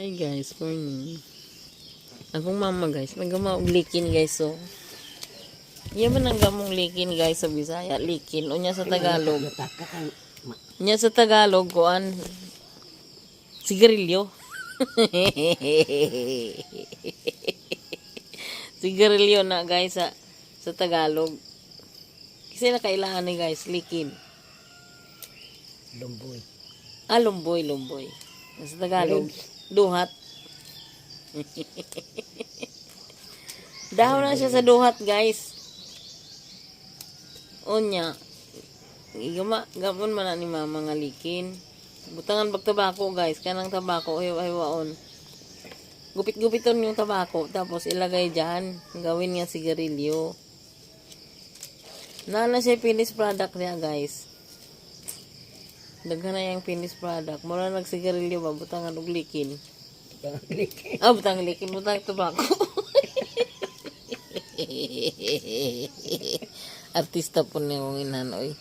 Hi guys, morning. Akong mama guys, nagama og likin guys so. Iya man ang gamong likin guys sa Bisaya, likin unya sa Tagalog. Unya sa Tagalog kuan sigarilyo. sigarilyo na guys sa sa Tagalog. Kasi nakailangan ni guys likin. Lumboy. Ah, lumboy, lumboy. Sa Tagalog, duhat. Dahon na siya sa duhat, guys. Unya. Igama, gamon man na ni mama nga likin. Butangan bag tabako, guys. Kanang tabako, hiwa-hiwaon. Gupit-gupiton yung tabako, tapos ilagay dyan. Gawin nga sigarilyo. Nana siya finished product niya, guys. Daghan na yung finished product. Mura nagsigarilyo ba, butangan og likin. Ah, butang likin, butang tobacco. Artista po na yung inanoy.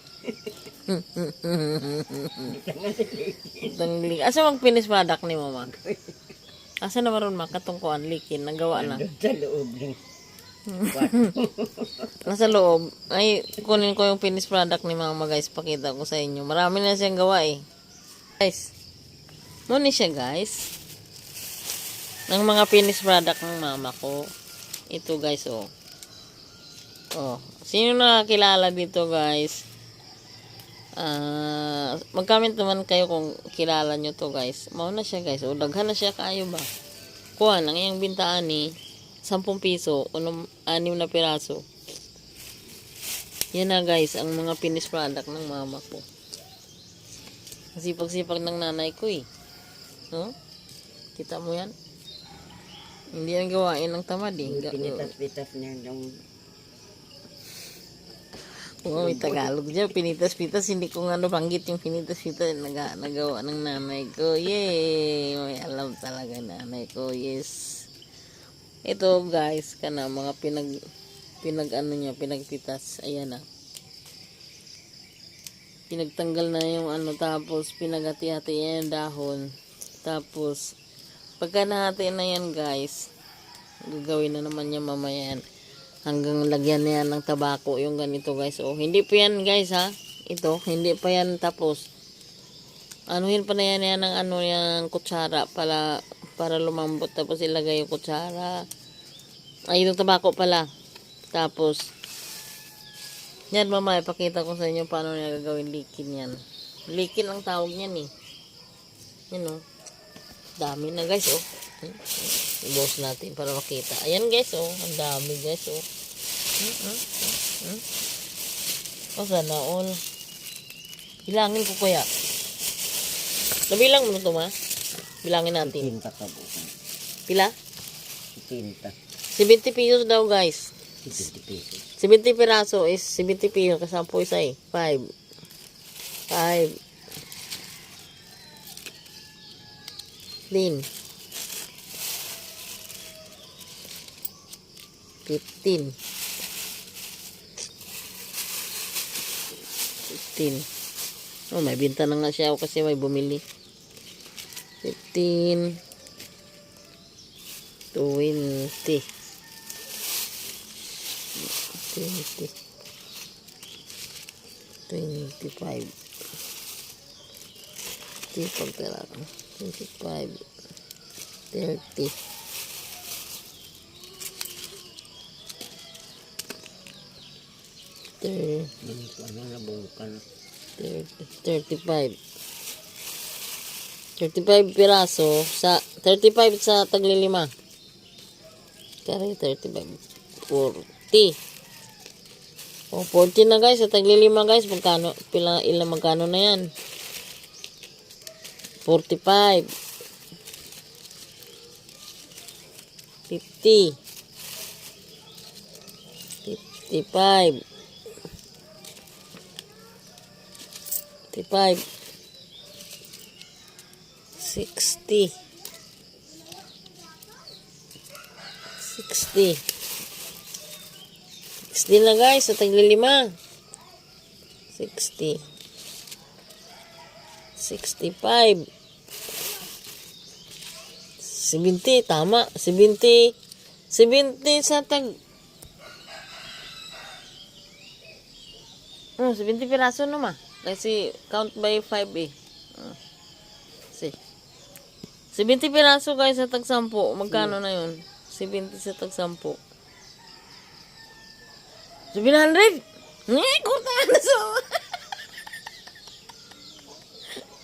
butang likin. Asa mag finished product ni mama? Asa na maron makatungkuan likin, nagawa na. Sa loob Nasa loob. Ay, kunin ko yung finished product ni mama guys. Pakita ko sa inyo. Marami na siyang gawa eh. Guys. Muna siya guys. Ng mga finished product ng mama ko. Ito guys oh. Oh. Sino nakakilala dito guys? Ah, mag-comment naman kayo kung kilala nyo to guys. Mauna siya guys. O, daghan na siya kayo ba? Kuha, ang iyang bintaan ni 10 piso, unong anim na piraso. Yan na guys, ang mga finished product ng mama ko. Sipag-sipag ng nanay ko eh. No? Kita mo yan? Hindi yan gawain ng tamad eh. Pinitas-pitas niya yung Oo, may Tagalog dyan. Pinitas-pitas. Hindi ko nga nabanggit yung pinitas-pitas. Naga, nagawa ng nanay ko. Yay! May alam talaga nanay ko. Yes. Ito guys, kana mga pinag pinag ano niya, pinagpitas. Ayan na. Pinagtanggal na yung ano tapos pinagati-hati yan dahon. Tapos pagka nahati na yan guys, gagawin na naman niya mamaya yan. Hanggang lagyan na yan ng tabako yung ganito guys. Oh, hindi pa yan guys ha. Ito, hindi pa yan tapos. Anuhin pa na yan yan ng ano yung kutsara para para lumambot tapos ilagay yung kutsara. Ay, yung tabako pala. Tapos yan mama, ipakita ko sa inyo paano niya gagawin likin yan. Likin ang tawag niyan eh. Yan oh. Dami na guys oh. I-boss natin para makita. Ayan guys oh. Ang dami guys oh. Hmm, hmm, hmm, hmm. Oh, sana all. Bilangin ko kaya. Nabilang mo na ito ma? Bilangin natin. tinta ka bukan. Pila? Tinta. 70 pesos daw guys. 50 pesos. 70 piraso is 70 pesos. Kasampo isa eh. 5. 5. Din. 15. 15. Oh, may binta na nga siya kasi may bumili. 15. 20. 20 25 Tipag pera 25 30 30 Yung ano na bukan. 35 35 piraso sa 35 sa taglilima kaya 35 40 Oh, 40 na guys. Sa taglilima guys. Magkano? Pila, ilang magkano na yan? 45. 50. 55. 55. 60. 60. 60 na guys, sa taglilima. 60. 65. 70, tama. 70. 70 sa tag... Oh, 70 piraso na ma. Kasi count by 5 eh. Ah. Si. 70 piraso guys sa tag 10. Magkano na yun? 70 sa tag 10. 700? Eh, kurta na so.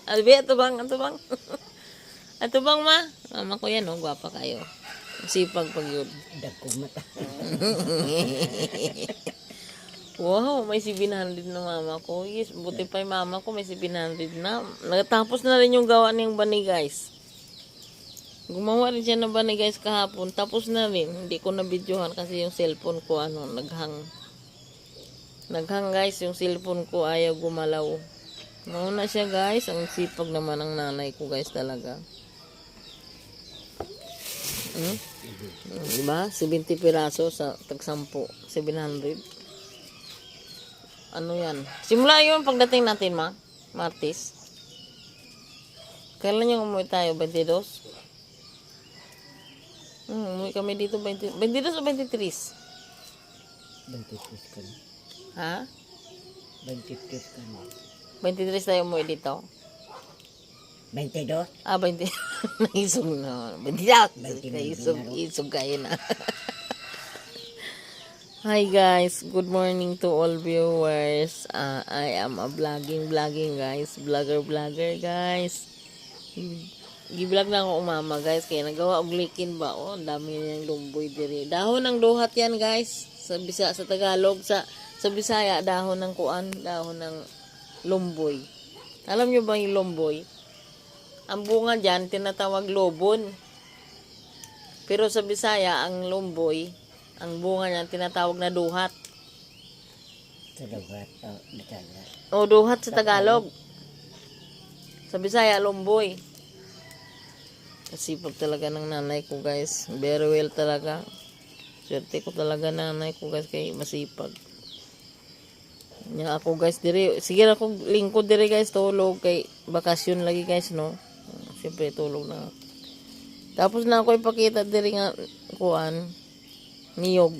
Albi, ato bang, ato bang. ato bang ma? Mama ko yan, oh, gwapa kayo. Sipag pag yun. Dagkong mata. Wow, may 700 na mama ko. Yes, buti pa yung mama ko, may 700 na. Natapos na rin yung gawa niyang bani, guys. Gumawa rin siya ng bani, guys, kahapon. Tapos na rin. Hindi ko na videohan kasi yung cellphone ko, ano, naghang. Naghang, guys, yung cellphone ko ayaw gumalaw. Mauna siya, guys. Ang sipag naman ng nanay ko, guys, talaga. Hmm? Diba? 70 piraso sa tag 10. 700. Ano yan? Simula yun pagdating natin, ma. Martis. Kailan yung umuwi tayo? 22? Hmm, umuwi kami dito 20, 22 o 23? 23 ka na. Ha? 23 ka na. 23 tayo umuwi dito? 22? Ah, 20. Naisog na. 22. 29 Naisog, isog kayo na. Hi guys, good morning to all viewers. Uh, I am a vlogging, vlogging guys. Vlogger, vlogger guys. Gi-vlog na ako umama guys. Kaya nagawa og likin ba? Oh, ang dami niyang lumboy diri. Dahon ng duhat yan guys. Sa Bisa, sa Tagalog, sa sa Bisaya, dahon ng kuan, dahon ng lumboy. Alam niyo ba yung lumboy? Ang bunga dyan, tinatawag lobon. Pero sa Bisaya, ang lumboy, ang bunga niya tinatawag na duhat. Dagat. Oh, dagat. O duhat sa Tagalog. Sa Bisaya, lumboy. Kasipag talaga ng nanay ko guys. Very well talaga. Swerte ko talaga nanay ko guys kay masipag. Nya ako guys diri sige ako lingkod diri guys tulog kay bakasyon lagi guys no. Siyempre tulog na. Tapos na ako ipakita diri nga kuan niyog.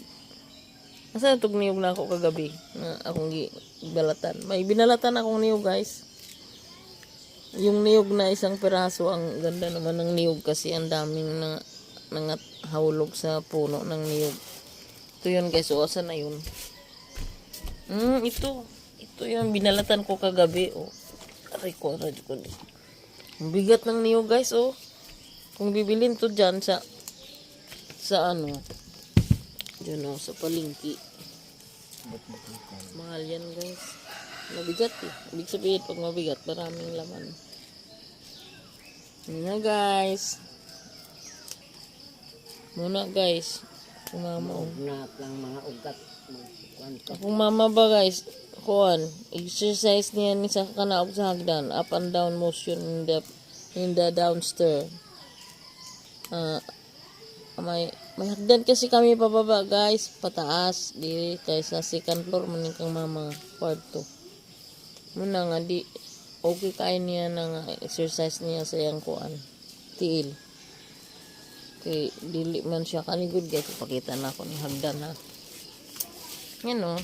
Asa itong niyog na ako kagabi na akong gi- balatan. May binalatan akong niyog guys. Yung niyog na isang piraso, ang ganda naman ng niyog kasi ang daming na, nangat hawlog sa puno ng niyog. Ito yun guys, o asa na yun? Hmm, ito. Ito yung binalatan ko kagabi. Oh. Aray ko, aray. Ang bigat ng niyog guys, oh. Kung bibilin to dyan sa sa ano, dyan oh, sa palingki. Mahal yan guys. Mabigat eh. Ibig sabihin pag mabigat, maraming laman. Yun na guys. Muna guys. Kumama oh. Na lang mga ugat. Akong mama ba guys, kuan, exercise niya ni sa kanaog sa hagdan, up and down motion in the in the downstairs. Ah, may may hagdan kasi kami pababa guys, pataas di kay sa second floor man kang mama kwarto. Muna nga di okay kaya niya nga exercise niya sa yang kuan. Tiil. Kay dili man siya kanigod guys, pakita na ako ni hagdan ha. Yan o.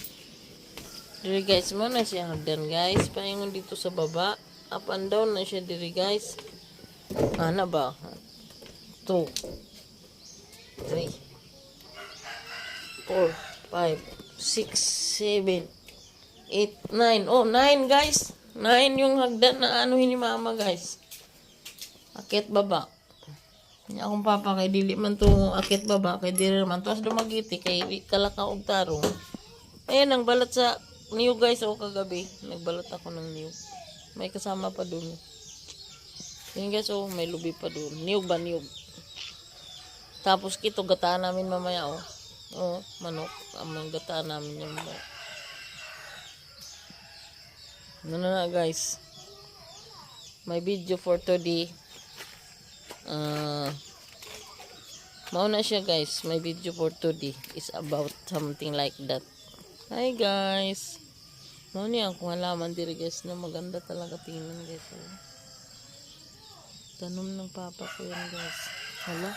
Diri guys, mo na siya hagdan guys. Paingon dito sa baba. Up and down na siya diri guys. Ana ba? 2 3 4 5 6 7 8 9 Oh, 9 guys. 9 yung hagdan na ano ni mama guys. Akit baba. Nya akong papa kay dili man to akit baba kay dili man to as dumagiti kay kalaka og tarong. Ayan ang balat sa niyog guys o kagabi. Nagbalot ako ng niyog. May kasama pa dun. Yun guys oh, may lubi pa dun. Niyog ba niyog? Tapos kito gataan namin mamaya oh. Oh, manok. Ang gataan namin yung ba. Ano na guys. My video for today. Ah, mauna siya guys. My video for today is about something like that. Hi guys. Mau niya akong halaman diri guys na maganda talaga tingnan guys. Oh. Tanom ng papa ko yan guys. Hala.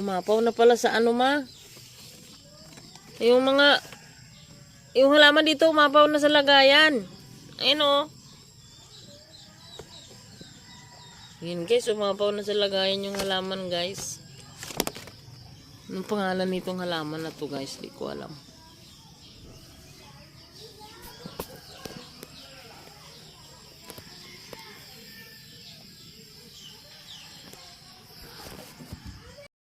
Umapaw na pala sa ano ma. Yung mga yung halaman dito umapaw na sa lagayan. Ayun oh. Yun guys, umapaw na sa lagayan yung halaman guys. Anong pangalan nitong halaman na to guys? Di ko alam.